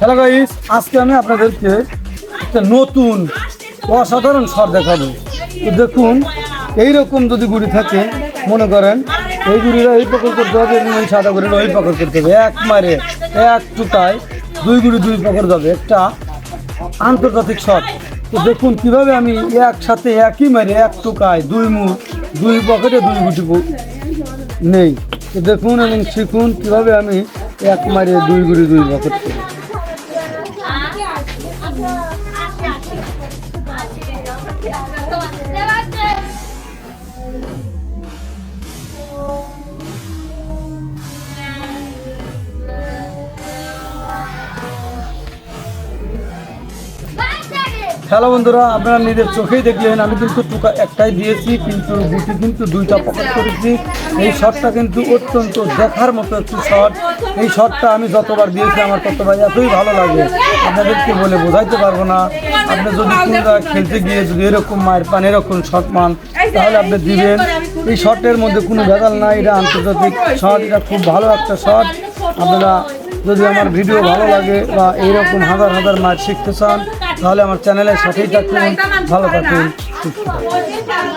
Hello guys আজকে আমি আপনাদেরকে একটা নতুন অসাধারণ সর দেখাবো। দেখুন, এইরকম যদি গুড়ি থাকে, মনে করেন, এই গুড়িরা এই পকর করতে হবে এবং এই সাদা গুড়িরা ওই পকর করতে হবে। এক মারে, এক টুকায় দুই গুড়ি, দুই পকর যাবে। একটা আন্তর্জাতিক শট। তো দেখুন, কীভাবে আমি একসাথে, একই মারে, এক টুকায় দুই মুখ দুই পকেটে দুই গুটি নেই। তো দেখুন এবং শিখুন কীভাবে আমি এক মারে দুই গুড়ি দুই পকেট হ্যালো বন্ধুরা, আপনারা নিজের চোখেই দেখলেন, আমি কিন্তু টুকা একটাই দিয়েছি, কিন্তু গুটি কিন্তু দুইটা পকেট করেছি। এই শটটা কিন্তু অত্যন্ত দেখার মতো একটি শট এই শটটা আমি যতবার দিয়েছি, আমার ততবার এতই ভালো লাগে। আপনাদেরকে বলে বোঝাইতে পারব না। আপনি যদি কোনো খেলতে গিয়ে যদি এরকম মায়ের পান এরকম শট মান, তাহলে আপনি দিবেন। এই শটের মধ্যে কোনো ভেজাল নাই, এটা আন্তর্জাতিক শট এটা খুব ভালো একটা শট আপনারা যদি আমার ভিডিও ভালো লাগে বা এইরকম হাজার হাজার মাছ শিখতে চান তাহলে আমার চ্যানেলের সাথেই থাকুন ভালো থাকুন সুস্থ থাকুন।